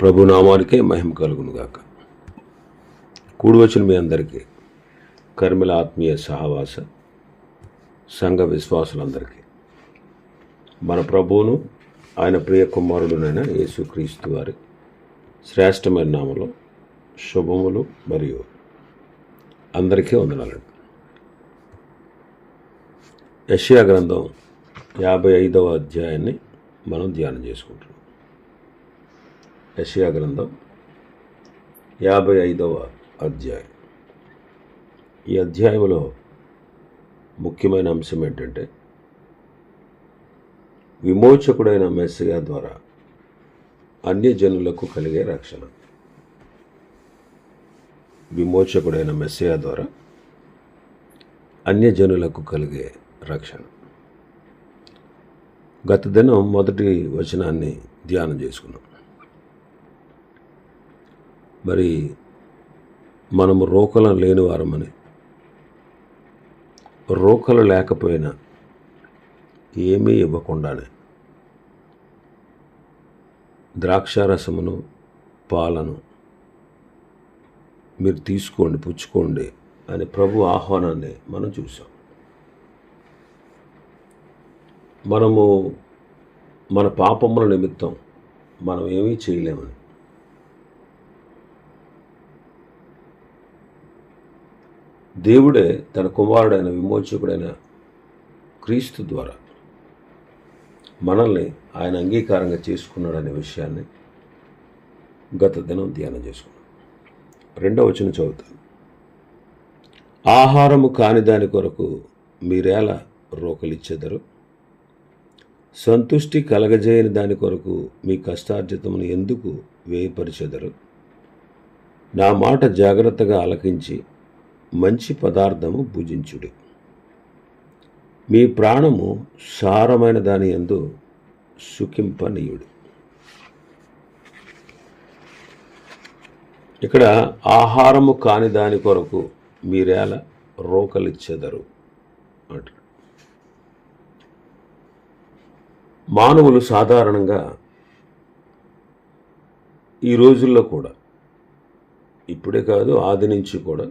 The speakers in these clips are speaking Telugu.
ప్రభు నామానికే మహిమ కలుగును గాక కూడి వచ్చిన మీ అందరికీ కర్మిల ఆత్మీయ సహవాస సంఘ విశ్వాసులందరికీ. మన ప్రభువును ఆయన ప్రియ కుమారుడునైన యేసుక్రీస్తు వారి శ్రేష్టమైన నామలో శుభములు మరియు అందరికీ వందనాలండి. యష్యా గ్రంథం యాభై ఐదవ అధ్యాయాన్ని మనం ధ్యానం చేసుకుంటున్నాం. యషయా గ్రంథం యాభై ఐదవ అధ్యాయం. ఈ అధ్యాయంలో ముఖ్యమైన అంశం ఏంటంటే విమోచకుడైన మెస్సియా ద్వారా అన్యజనులకు కలిగే రక్షణ. విమోచకుడైన మెస్సియా ద్వారా అన్యజనులకు కలిగే రక్షణ. గత దినం మొదటి వచనాన్ని ధ్యానం చేసుకున్నాం. మరి మనము రోకలం లేని వారమని రోకలు లేకపోయినా ఏమీ ఇవ్వకుండానే ద్రాక్షారసమును పాలను మీరు తీసుకోండి పుచ్చుకోండి అని ప్రభు ఆహ్వానాన్ని మనం చూసాం మనము మన పాపముల నిమిత్తం మనం ఏమీ చేయలేమని. దేవుడే తన కుమారుడైన విమోచకుడైన క్రీస్తు ద్వారా మనల్ని ఆయన అంగీకారంగా చేసుకున్నాడనే విషయాన్ని గత దినం ధ్యానం చేసుకున్నాం. రెండవ వచ్చిన చదువుతాను ఆహారము కాని దాని కొరకు మీరేలా రోకలిచ్చెదరు? సంతుష్టి కలగజేయని దాని కొరకు మీ కష్టార్జితమును ఎందుకు వేయపరిచెదరు నా మాట జాగ్రత్తగా ఆలకించి మంచి పదార్థము భుజించుడి. మీ ప్రాణము సారమైన దాని ఎందు సుఖింపనీయుడు. ఇక్కడ ఆహారము కాని దాని కొరకు మీరేలా రోకలిచ్చెదరు అంటారు. మానవులు సాధారణంగా ఈ రోజుల్లో కూడా ఇప్పుడే కాదు ఆది నుంచి కూడా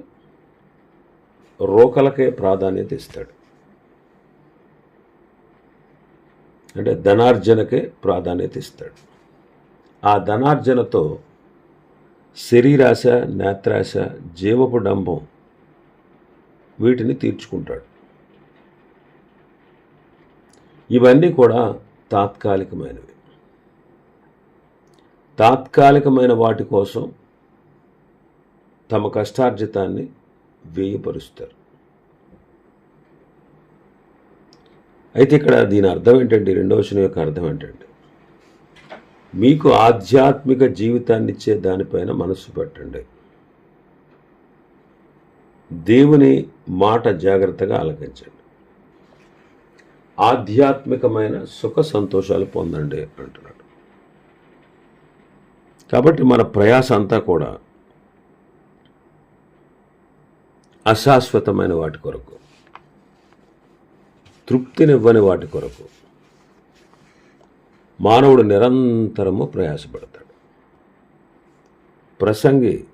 రోకలకే ప్రాధాన్యత ఇస్తాడు. అంటే ధనార్జనకే ప్రాధాన్యత ఇస్తాడు. ఆ ధనార్జనతో శరీరాశ నేత్రాశ జీవపు డంబం వీటిని తీర్చుకుంటాడు. ఇవన్నీ కూడా తాత్కాలికమైనవి. తాత్కాలికమైన వాటి కోసం తమ కష్టార్జితాన్ని వేయపరుస్తారు అయితే ఇక్కడ దీని అర్థం ఏంటంటే రెండవ వచనం యొక్క అర్థం ఏంటంటే మీకు ఆధ్యాత్మిక జీవితాన్ని ఇచ్చే దానిపైన మనస్సు పెట్టండి. దేవుని మాట జాగ్రత్తగా ఆలకించండి. ఆధ్యాత్మికమైన సుఖ సంతోషాలు పొందండి అంటున్నాడు. కాబట్టి మన ప్రయాస అంతా కూడా అశాశ్వతమైన వాటి కొరకు. తృప్తినివ్వని వాటి కొరకు. మానవుడు నిరంతరము ప్రయాసపడతాడు. ప్రసంగి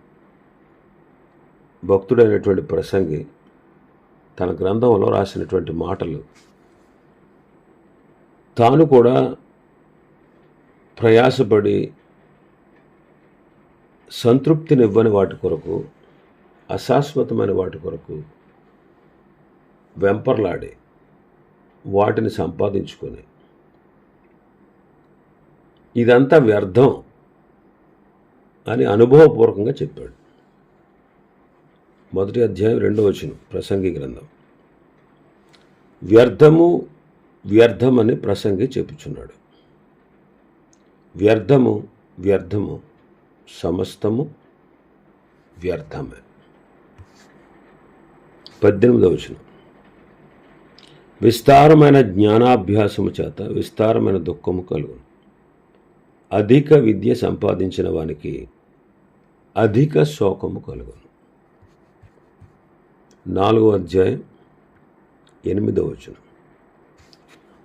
భక్తుడైనటువంటి ప్రసంగి తన గ్రంథంలో రాసినటువంటి మాటలు తాను కూడా ప్రయాసపడి సంతృప్తినివ్వని వాటి కొరకు అశాశ్వతమైన వాటి కొరకు వెంపర్లాడి వాటిని సంపాదించుకొని. ఇదంతా వ్యర్థం అని అనుభవపూర్వకంగా చెప్పాడు. మొదటి అధ్యాయం రెండో వచ్చిన ప్రసంగి గ్రంథం. వ్యర్థము వ్యర్థమని ప్రసంగి చెప్పుచున్నాడు. వ్యర్థము వ్యర్థము సమస్తము వ్యర్థమే. పద్దెనిమిదవ వచనం. విస్తారమైన జ్ఞానాభ్యాసము చేత విస్తారమైన దుఃఖము కలుగును. అధిక విద్య సంపాదించిన వానికి అధిక శోకము కలుగును. నాలుగో అధ్యాయం ఎనిమిదవ వచనం.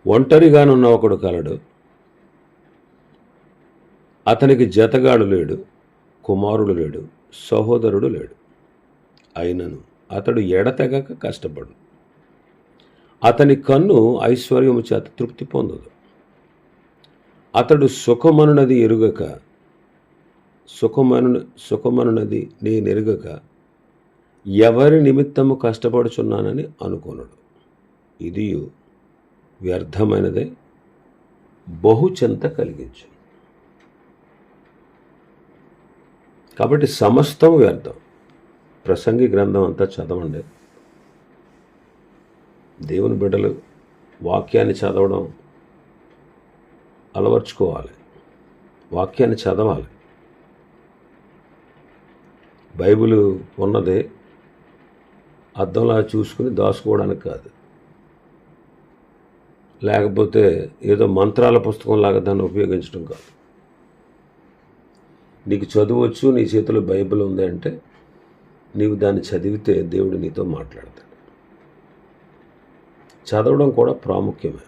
ఒంటరిగానున్న ఒకడు కలడు. అతనికి జతగాడు లేడు కుమారుడు లేడు సహోదరుడు లేడు. అయినను అతడు ఎడతెగక కష్టపడు. అతని కన్ను ఐశ్వర్యము చేత తృప్తి పొందదు. అతడు సుఖమనునది ఎరుగక సుఖమను సుఖమనునది నేనెరుగక ఎవరి నిమిత్తము కష్టపడుచున్నానని అనుకున్నాడు ఇది వ్యర్థమైనదే బహుచింత కలిగించు. కాబట్టి సమస్తం వ్యర్థం. ప్రసంగి గ్రంథం అంతా చదవండి. దేవుని బిడ్డలు వాక్యాన్ని చదవడం అలవర్చుకోవాలి. వాక్యాన్ని చదవాలి. బైబిల్ ఉన్నదే అర్థంలా చూసుకుని దాచుకోవడానికి కాదు. లేకపోతే ఏదో మంత్రాల పుస్తకంలాగా దాన్ని ఉపయోగించడం కాదు. నీకు చదువచ్చు నీ చేతిలో బైబిల్ ఉంది అంటే నీవు దాన్ని చదివితే దేవుడు నీతో మాట్లాడతాడు. చదవడం కూడా ప్రాముఖ్యమే.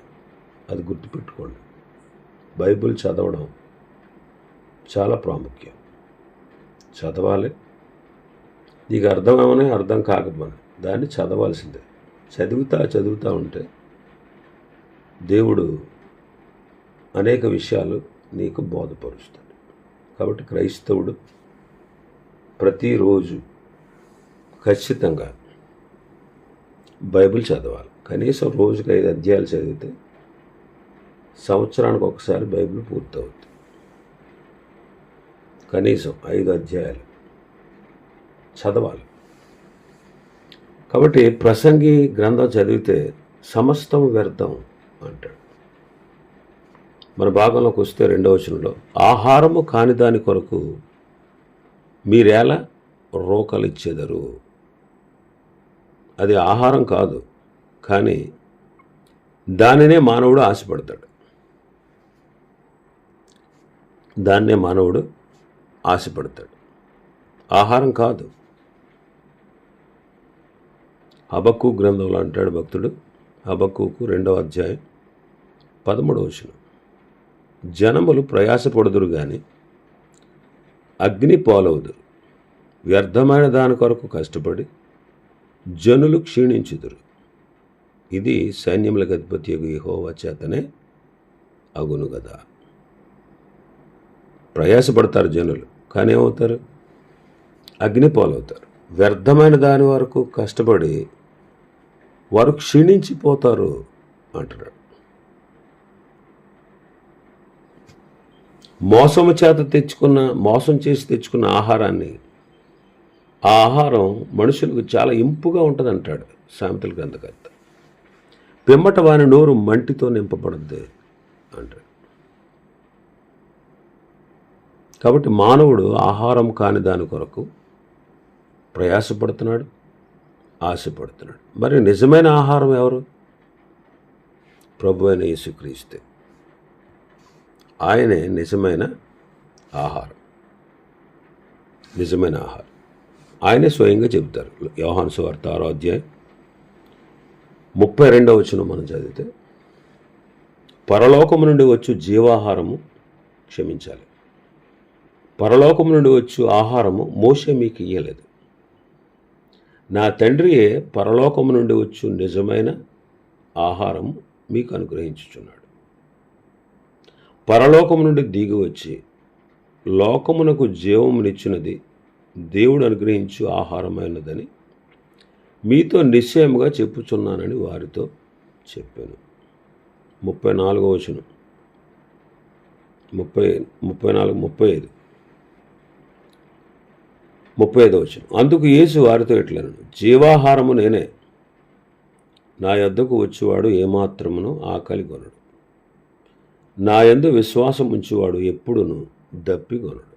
అది గుర్తుపెట్టుకోండి. బైబిల్ చదవడం చాలా ప్రాముఖ్యం. చదవాలి. నీకు అర్థమేమని అర్థం కాకపోయినా దాన్ని చదవాల్సిందే. చదువుతా చదువుతూ ఉంటే దేవుడు అనేక విషయాలు నీకు బోధపరుస్తాడు. కాబట్టి క్రైస్తవుడు ప్రతిరోజు ఖచ్చితంగా బైబిల్ చదవాలి. కనీసం రోజుకి ఐదు అధ్యాయాలు చదివితే సంవత్సరానికి ఒకసారి బైబిల్ పూర్తవుతుంది కనీసం ఐదు అధ్యాయాలు చదవాలి. కాబట్టి ప్రసంగి గ్రంథం చదివితే సమస్తం వ్యర్థం అంటాడు. మన భాగంలోకి వస్తే రెండవ వచనంలో ఆహారము కాని దాని కొరకు మీరేలా రోకలిచ్చేదరు? అది ఆహారం కాదు. కానీ దానినే మానవుడు ఆశపడతాడు. దాన్నే మానవుడు ఆశపడతాడు. ఆహారం కాదు. అబక్కు గ్రంథంలో అంటాడు భక్తుడు అబక్కుకు రెండవ అధ్యాయం పదమూడవ వచనం. జనములు ప్రయాసపడుదురు కానీ అగ్ని పాలవుదురు. వ్యర్థమైన దాని కొరకు కష్టపడి జనులు క్షీణించుదురు. ఇది సైన్యములకు అధిపతి యహోవా చేతనే అగును కదా ప్రయాసపడతారు జనులు కానీ ఏమవుతారు? అగ్నిపాలవుతారు వ్యర్థమైన దాని వరకు కష్టపడి వారు క్షీణించిపోతారు అంటున్నాడు. మోసము చేత తెచ్చుకున్న మోసం చేసి తెచ్చుకున్న ఆహారాన్ని ఆ ఆహారం మనుషులకు చాలా ఇంపుగా ఉంటుంది అంటాడు సామెతల గ్రంథకర్త పిమ్మట వాని నోరు మంటితో నింపబడుద్ది అంటాడు. కాబట్టి మానవుడు ఆహారం కాని దాని కొరకు ప్రయాసపడుతున్నాడు ఆశపడుతున్నాడు. మరి నిజమైన ఆహారం ఎవరు? ప్రభు అయిన యేసుక్రీస్తే. ఆయనే నిజమైన ఆహారం. నిజమైన ఆహారం. ఆయనే స్వయంగా చెబుతారు. యోహాను సువార్త ఆరో అధ్యాయం ముప్పై రెండవ వచనం మనం చదివితే పరలోకము నుండి వచ్చు జీవాహారము క్షమించాలి. పరలోకము నుండి వచ్చు ఆహారము మోసే మీకు ఇయ్యలేదు. నా తండ్రియే పరలోకము నుండి వచ్చు నిజమైన ఆహారం మీకు అనుగ్రహించుచున్నాడు. పరలోకము నుండి దిగి వచ్చి లోకమునకు జీవమునిచ్చినది దేవుడు అనుగ్రహించు ఆహారమైనదని మీతో నిశ్చయముగా చెప్పుచున్నానని వారితో చెప్పాను. ముప్పై నాలుగో వచనం. ముప్పై ముప్పై నాలుగు ముప్పై ఐదు. ముప్పై ఐదో వచనం. అందుకు యేసు వారితో ఇట్లను జీవాహారము నేనే నా యొద్దకు వచ్చేవాడు ఏమాత్రమును ఆకలి కొనడు. నా యందు విశ్వాసం ఉంచేవాడు ఎప్పుడును దప్పికొనడు.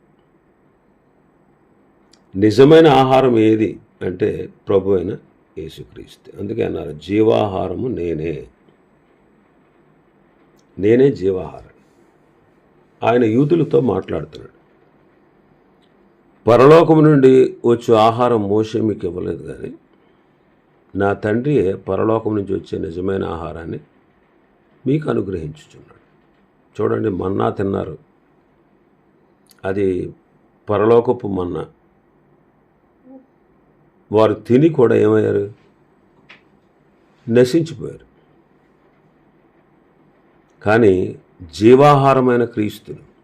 నిజమైన ఆహారం ఏది అంటే ప్రభు అయిన యేసుక్రీస్తు. అందుకే అన్నారు జీవాహారము నేనే. నేనే జీవాహారం. ఆయన యూదులతో మాట్లాడుతున్నాడు. పరలోకము నుండి వచ్చే ఆహారం మోసే మీకు ఇవ్వలేదు కానీ నా తండ్రియే పరలోకం నుంచి వచ్చే నిజమైన ఆహారాన్ని మీకు అనుగ్రహించుచున్నాడు. చూడండి మన్నా తిన్నారు. అది పరలోకపు మన్నా. వారు తిని కూడా ఏమయ్యారు? నశించిపోయారు. కానీ జీవాహారమైన క్రీస్తును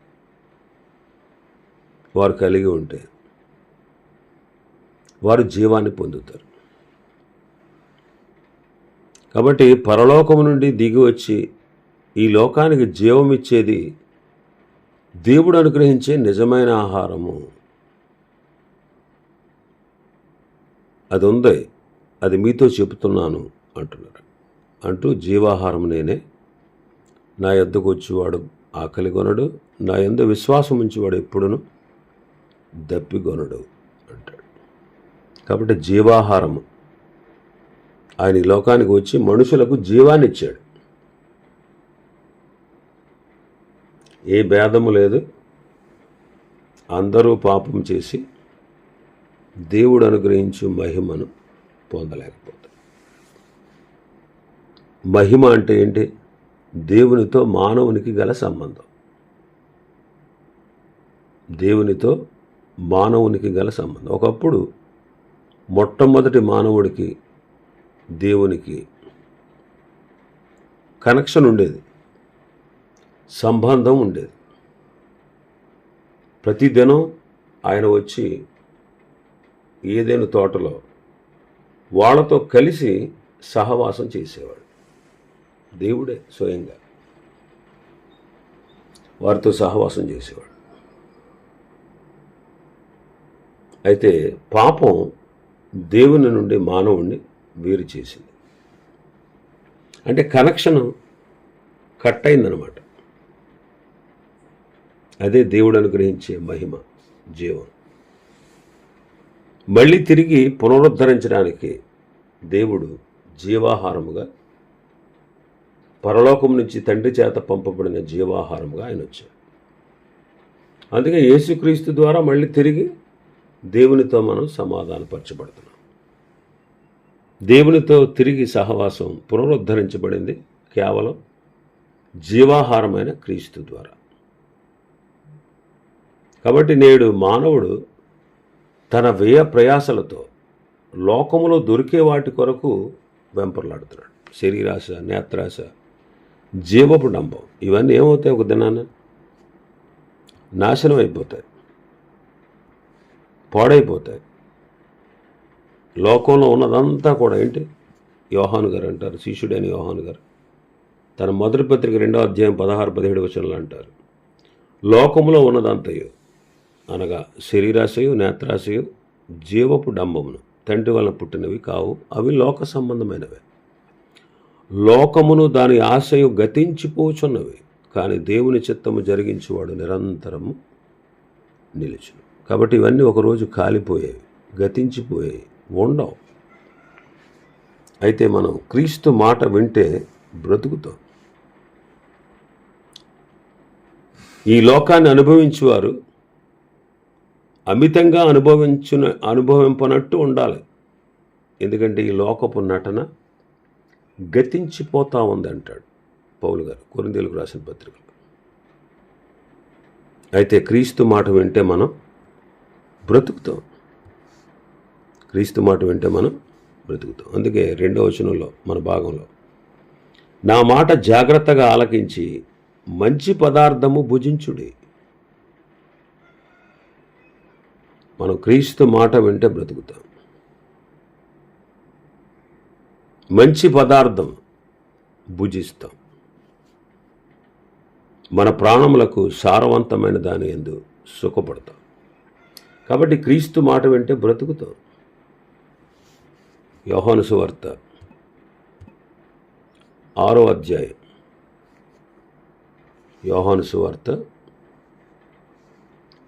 వారు కలిగి ఉంటే వారు జీవాన్ని పొందుతారు. కాబట్టి పరలోకము నుండి దిగి వచ్చి ఈ లోకానికి జీవం ఇచ్చేది దేవుడు అనుగ్రహించే నిజమైన ఆహారము. అది ఉంది అది మీతో చెబుతున్నాను అంటున్నారు అంటూ జీవాహారం నేనే నా ఎద్దకు వచ్చేవాడు ఆకలి కొనడు నా యొద్ద విశ్వాసం ఉంచేవాడు ఎప్పుడును దప్పికొనడు అంటాడు. కాబట్టి జీవాహారము ఆయన ఈ లోకానికి వచ్చి మనుషులకు జీవాన్ని ఇచ్చాడు. ఏ భేదము లేదు అందరూ పాపం చేసి దేవుడు అనుగ్రహించు మహిమను పొందలేకపోతాం. మహిమ అంటే ఏంటి? దేవునితో మానవునికి గల సంబంధం. దేవునితో మానవునికి గల సంబంధం. ఒకప్పుడు మొట్టమొదటి మానవుడికి దేవునికి కనెక్షన్ ఉండేది. సంబంధం ఉండేది. ప్రతిదినం ఆయన వచ్చి ఏదైనా తోటలో వాళ్ళతో కలిసి సహవాసం చేసేవాడు. దేవుడే స్వయంగా వారితో సహవాసం చేసేవాడు. అయితే పాపం దేవుని నుండి మానవుణ్ణి వేరు చేసింది. అంటే కనెక్షన్ కట్ అయిందనమాట అదే దేవుడు అనుగ్రహించే మహిమ జీవం. మళ్ళీ తిరిగి పునరుద్ధరించడానికి దేవుడు జీవాహారముగా పరలోకం నుంచి తండ్రి చేత పంపబడిన జీవాహారముగా ఆయన వచ్చాడు. అందుకే యేసుక్రీస్తు ద్వారా మళ్ళీ తిరిగి దేవునితో మనం సమాధానపరచబడుతున్నాం. దేవునితో తిరిగి సహవాసం పునరుద్ధరించబడింది కేవలం జీవాహారమైన క్రీస్తు ద్వారా. కాబట్టి నేడు మానవుడు తన వ్యయ ప్రయాసలతో లోకములో దొరికే వాటి కొరకు వెంపర్లాడుతున్నాడు. శరీరాశ నేత్రాశ జీవపు డంబం. ఇవన్నీ ఏమవుతాయి ఒక దినాన? నాశనం అయిపోతాయి. పాడైపోతాయి. లోకంలో ఉన్నదంతా కూడా ఏంటి? యోహాను గారు అంటారు శిష్యుడైన యోహాను గారు. తన మొదటి పత్రిక రెండో అధ్యాయం పదహారు పదిహేడు వచనాలు అంటారు. లోకంలో ఉన్నదంతయో అనగా శరీరాశయు నేత్రాశయు జీవపు డంబమును. తండ్రి వలన పుట్టినవి కావు అవి లోక సంబంధమైనవే. లోకమును దాని ఆశయు గతించిపోచున్నవి కానీ దేవుని చిత్తము జరిగించేవాడు నిరంతరము నిలిచును. కాబట్టి ఇవన్నీ ఒకరోజు కాలిపోయేవి గతించిపోయేవి ఉండవు. అయితే మనం క్రీస్తు మాట వింటే బ్రతుకుతాం. ఈ లోకాన్ని అనుభవించేవారు అమితంగా అనుభవించున అనుభవింపనట్టు ఉండాలి. ఎందుకంటే ఈ లోకపు నటన గతించిపోతా ఉంది అంటాడు పౌలు గారు కొరిందేలకు రాసిన పత్రికలు. అయితే క్రీస్తు మాట వింటే మనం బ్రతుకుతాం. క్రీస్తు మాట వింటే మనం బ్రతుకుతాం. అందుకే రెండవ వచనంలో మన భాగంలో నా మాట జాగ్రత్తగా ఆలకించి మంచి పదార్థము భుజించుడి. మనం క్రీస్తు మాట వింటే బ్రతుకుతాం. మంచి పదార్థం భుజిస్తాం. మన ప్రాణములకు సారవంతమైన దాని ఎందు సుఖపడతాం. కాబట్టి క్రీస్తు మాట వింటే బ్రతుకుతాం. యోహాను సువార్త ఆరో అధ్యాయం. యోహాను సువార్త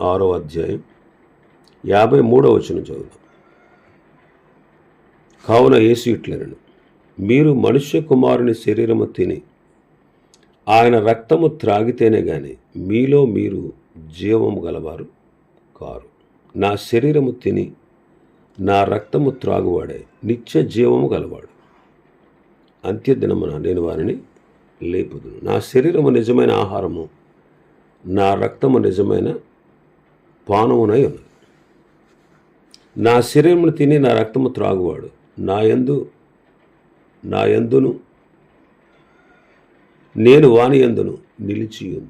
ఆరో అధ్యాయం. యాభై మూడో వచ్చిన చదువుదాం. కావున యేసు ఇట్లనను మీరు మనుష్య కుమారుని శరీరము తిని ఆయన రక్తము త్రాగితేనే గాని మీలో మీరు జీవము గలవారు కారు. నా శరీరము తిని నా రక్తము త్రాగువాడే నిత్య జీవము గలవాడు. అంత్యదినమున నేను వారిని లేపుదును. నా శరీరము నిజమైన ఆహారము నా రక్తము నిజమైన పానమునై ఉన్నది. నా శరీరమును తిని నా రక్తము త్రాగువాడు. నా యందు నా యందును నేను వాని యందును నిలిచి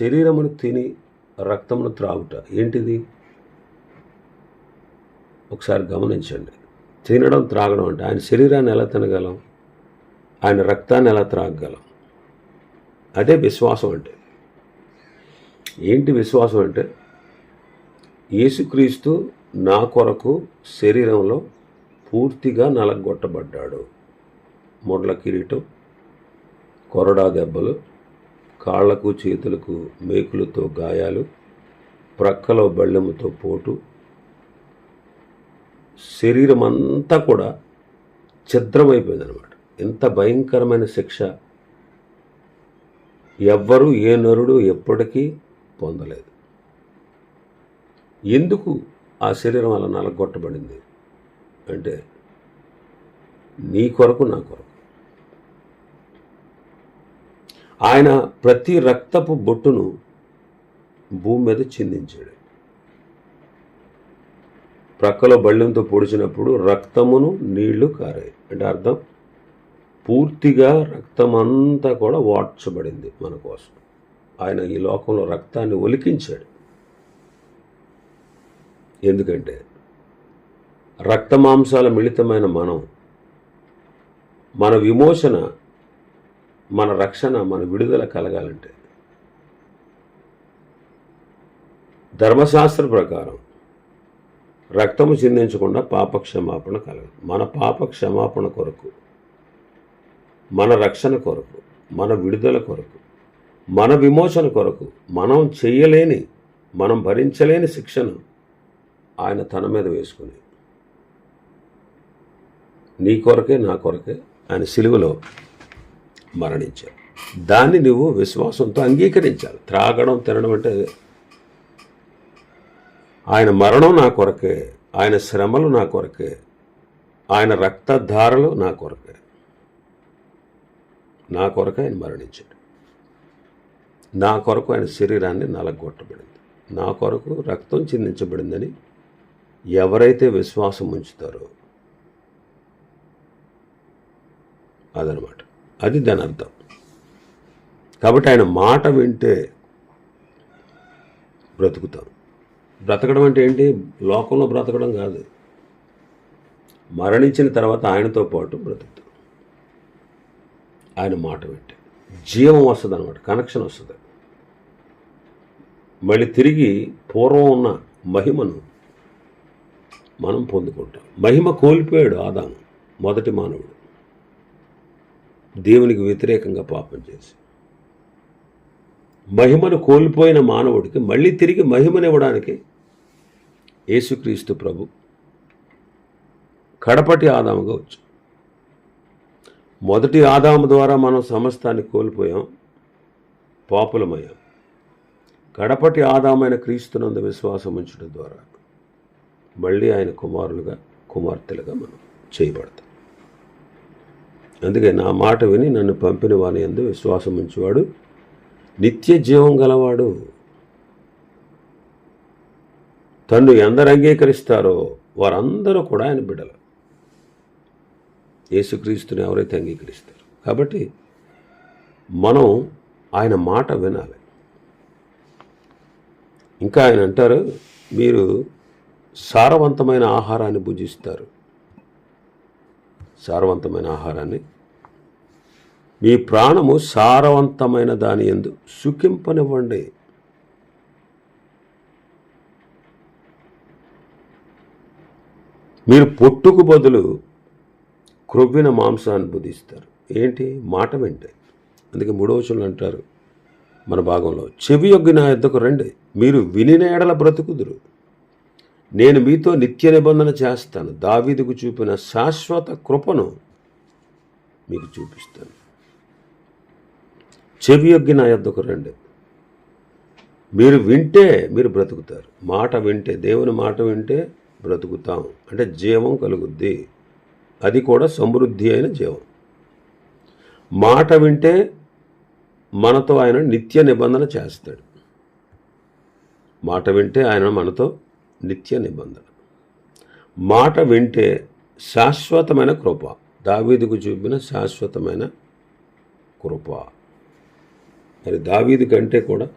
శరీరమును తిని రక్తమును త్రాగుట. ఏంటిది? ఒకసారి గమనించండి. తినడం త్రాగడం అంటే ఆయన శరీరాన్ని ఎలా తినగలం? ఆయన రక్తాన్ని ఎలా త్రాగగలం? అదే విశ్వాసం అంటే. ఏంటి విశ్వాసం అంటే? యేసుక్రీస్తు నా కొరకు శరీరంలో పూర్తిగా నలగొట్టబడ్డాడు. మొడ్ల కిరీటం కొరడా దెబ్బలు కాళ్ళకు చేతులకు మేకులతో గాయాలు ప్రక్కలో బళ్ళెముతో పోటు శరీరం అంతా కూడా ఛిద్రమైపోయింది అనమాట ఎంత భయంకరమైన శిక్ష ఎవ్వరూ ఏ నరుడు ఎప్పటికీ పొందలేదు. ఎందుకు ఆ శరీరం అలా నలగొట్టబడింది. అంటే నీ కొరకు నా కొరకు. ఆయన ప్రతి రక్తపు బొట్టును భూమి మీద చిందించాడు. ప్రక్కలో బళ్ళెంతో పొడిచినప్పుడు రక్తమును నీళ్ళు కారాయి. అంటే అర్థం? పూర్తిగా రక్తం అంతా కూడా వాడ్చబడింది మన కోసం. ఆయన ఈ లోకంలో రక్తాన్ని ఒలికించాడు. ఎందుకంటే రక్తమాంసాల మిళితమైన మనం మన విమోచన మన రక్షణ మన విడుదల కలగాలంటే ధర్మశాస్త్ర ప్రకారం రక్తము చిందించకుండా పాప క్షమాపణ కలగదు. మన పాప క్షమాపణ కొరకు మన రక్షణ కొరకు మన విడుదల కొరకు మన విమోచన కొరకు మనం చేయలేని మనం భరించలేని శిక్షను ఆయన తన మీద వేసుకుని నీ కొరకే నా కొరకే ఆయన సిలువలో మరణించారు దాన్ని నువ్వు విశ్వాసంతో అంగీకరించాలి. త్రాగడం తినడం అంటే ఆయన మరణం నా కొరకే ఆయన శ్రమలు నా కొరకే ఆయన రక్తధారలు నా కొరకే. నా కొరకు ఆయన మరణించాడు. నా కొరకు ఆయన శరీరాన్ని నలగొట్టబడింది. నా కొరకు రక్తం చిందించబడిందని ఎవరైతే విశ్వాసం ఉంచుతారో అదనమాట. అది దాని అర్థం. కాబట్టి ఆయన మాట వింటే బ్రతుకుతాం బ్రతకడం అంటే ఏంటి? లోకంలో బ్రతకడం కాదు. మరణించిన తర్వాత ఆయనతో పాటు బ్రతుకుతాం ఆయన మాట వింటే. జీవం వస్తుంది అనమాట కనెక్షన్ వస్తుంది. మళ్ళీ తిరిగి పూర్వం ఉన్న మహిమను మనం పొందుకుంటాం. మహిమ కోల్పోయాడు ఆదాము మొదటి మానవుడు. దేవునికి వ్యతిరేకంగా పాపం చేసి. మహిమను కోల్పోయిన మానవుడికి మళ్ళీ తిరిగి మహిమనివ్వడానికి యేసుక్రీస్తు ప్రభు కడపటి ఆదాముగా వచ్చు మొదటి ఆదాము ద్వారా మనం సమస్తాన్ని కోల్పోయాం పాపులమయ్యాం. కడపటి ఆదామైన క్రీస్తునందు విశ్వాసం ఉంచడం ద్వారా. మళ్ళీ ఆయన కుమారులుగా కుమార్తెలుగా మనం చేయబడతాం. అందుకే నా మాట విని నన్ను పంపిన వాని ఎందు విశ్వాసం ఉంచేవాడు నిత్య జీవం గలవాడు. తన్ను ఎందరు అంగీకరిస్తారో వారందరూ కూడా ఆయన బిడ్డలు. యేసుక్రీస్తుని ఎవరైతే అంగీకరిస్తారు. కాబట్టి మనం ఆయన మాట వినాలి. ఇంకా ఆయన అంటారు మీరు సారవంతమైన ఆహారాన్ని భుజిస్తారు. సారవంతమైన ఆహారాన్ని. మీ ప్రాణము సారవంతమైన దాని ఎందు సుఖింపనివ్వండి. మీరు పొట్టుకు బదులు క్రొవ్విన మాంసాన్ని బుధిస్తారు ఏంటి? మాట వింటే. అందుకే మూడవచనలు అంటారు మన భాగంలో. చెవి యొగ్గిన ఎద్దకు రండి. మీరు వినిన ఎడల బ్రతుకుదురు. నేను మీతో నిత్య నిబంధన చేస్తాను. దావీదుకు చూపిన శాశ్వత కృపను మీకు చూపిస్తాను. చెవి యొగ్గి నా యొద్దకు రండి. మీరు వింటే మీరు బ్రతుకుతారు. మాట వింటే దేవుని మాట వింటే బ్రతుకుతాం. అంటే జీవం కలుగుద్ది. అది కూడా సమృద్ధి అయిన జీవం. మాట వింటే మనతో ఆయన నిత్య నిబంధన చేస్తాడు. మాట వింటే ఆయన మనతో నిత్య నిబంధన. మాట వింటే శాశ్వతమైన కృప. దావీదుకు చూపిన శాశ్వతమైన కృప. మరి దావీదు కంటే కూడా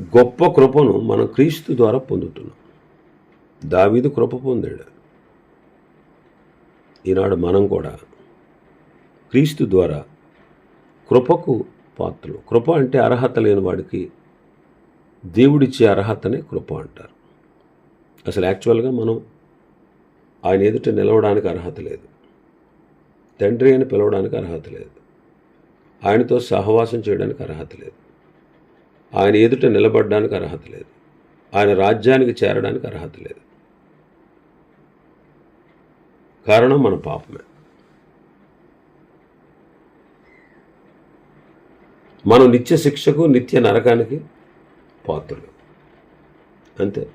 గొప్ప కృపను మనం క్రీస్తు ద్వారా పొందుతున్నాం. దావీదు కృప పొందాడు. ఈనాడు మనం కూడా క్రీస్తు ద్వారా కృపకు పాత్రలు. కృప అంటే అర్హత లేని వాడికి దేవుడిచ్చే అర్హతనే కృప అంటారు. అసలు యాక్చువల్గా మనం ఆయన ఎదుట నిలవడానికి అర్హత లేదు. తండ్రి అని పిలవడానికి అర్హత లేదు. ఆయనతో సహవాసం చేయడానికి అర్హత లేదు. ఆయన ఎదుట నిలబడడానికి అర్హత లేదు. ఆయన రాజ్యానికి చేరడానికి అర్హత లేదు. కారణం మన పాపమే. మనం నిత్య శిక్షకు నిత్య నరకానికి పాత్రలు. అంతే.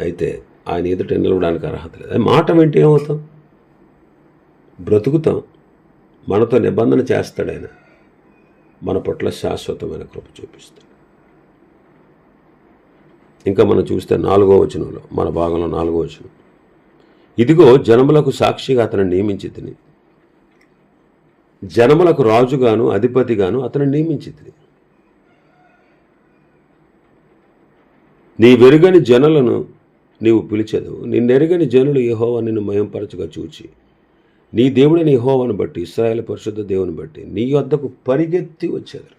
అయితే ఆయన ఎదుట నిలవడానికి అర్హత లేదు. అది మాట వింటే ఏమవుతాం? బ్రతుకుతాం. మనతో నిబంధన చేస్తాడు ఆయన. మన పట్ల శాశ్వతమైన కృప చూపిస్తాడు. ఇంకా మనం చూస్తే నాలుగో వచనంలో మన భాగంలో నాలుగో వచనం. ఇదిగో జనములకు సాక్షిగా అతను నియమించి జనములకు రాజుగాను అధిపతిగాను అతను నియమించింది నీ వెరుగని జనులను నీవు పిలిచెదు నిన్నెరుగని జనులు యహోవా నిన్ను మయంపరచగా చూచి. నీ దేవుడిని యహోవాను బట్టి ఇస్రాయల్ పరిశుద్ధ దేవుని బట్టి నీ వద్దకు పరిగెత్తి వచ్చేది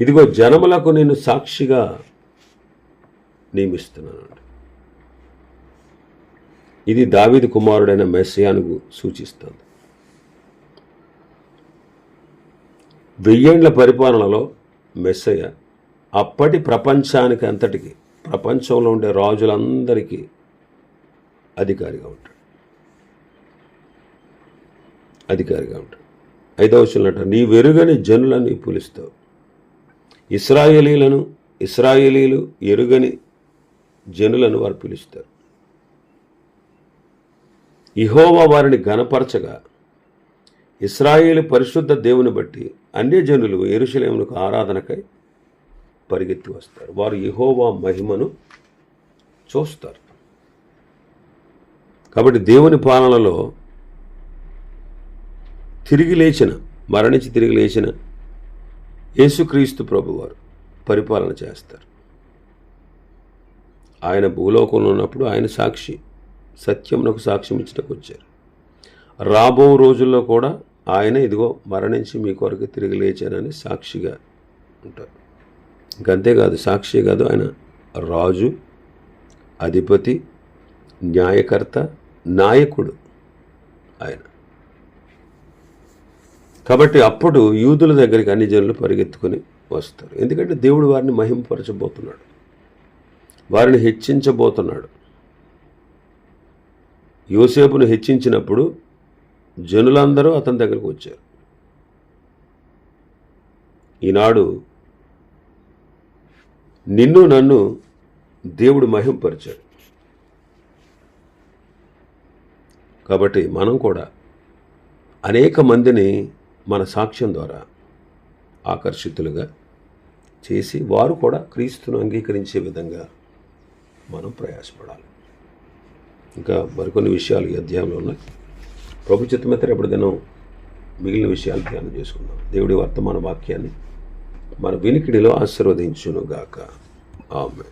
ఇదిగో జనములకు నేను సాక్షిగా నియమిస్తున్నాను ఇది దావీదు కుమారుడైన మెస్సియాను సూచిస్తుంది. వెయ్యేండ్ల పరిపాలనలో మెస్సయ్య. అప్పటి ప్రపంచానికి అంతటికి ప్రపంచంలో ఉండే రాజులందరికీ అధికారిగా ఉంటాడు. అధికారిగా ఉంటాడు. ఐదవ వచనంట నీ వెరుగని జనులను పులుస్తావు. ఇస్రాయేలీలను ఇస్రాయేలీలు ఎరుగని జనులను వారు పిలుస్తారు. ఇహోవా వారిని గనపరచగా ఇస్రాయేలు పరిశుద్ధ దేవుని బట్టి అన్యజనులు జనులు ఆరాధనకై పరిగెత్తి వస్తారు. వారు యహోవా మహిమను చూస్తారు. కాబట్టి దేవుని పాలనలో తిరిగి లేచిన మరణించి తిరిగి లేచిన యేసుక్రీస్తు ప్రభువారు పరిపాలన చేస్తారు. ఆయన భూలోకంలో ఉన్నప్పుడు ఆయన సాక్షి సత్యమునకు సాక్ష్యం ఇచ్చటకు వచ్చారు. రాబో రోజుల్లో కూడా ఆయన ఇదిగో మరణించి మీ కొరకు తిరిగి లేచానని సాక్షిగా ఉంటారు. ఇంకంతేకాదు సాక్షి కాదు ఆయన రాజు అధిపతి న్యాయకర్త నాయకుడు ఆయన. కాబట్టి అప్పుడు యూదుల దగ్గరికి అన్ని జనులు పరిగెత్తుకొని వస్తారు. ఎందుకంటే దేవుడు వారిని మహింపరచబోతున్నాడు. వారిని హెచ్చించబోతున్నాడు. యోసేపును హెచ్చించినప్పుడు జనులందరూ అతని దగ్గరకు వచ్చారు. ఈనాడు నిన్ను నన్ను దేవుడు మహింపరిచాడు. కాబట్టి మనం కూడా అనేక మందిని మన సాక్ష్యం ద్వారా ఆకర్షితులుగా చేసి వారు కూడా క్రీస్తును అంగీకరించే విధంగా మనం ప్రయాసపడాలి. ఇంకా మరికొన్ని విషయాలు ఈ అధ్యాయంలో ఉన్నాయి. ప్రభు చిత్తమైతే రేపటి దినం మిగిలిన విషయాలు ధ్యానం చేసుకుందాం. దేవుడి వర్తమాన వాక్యాన్ని మన వినికిడిలో ఆశీర్వదించునుగాక. ఆమె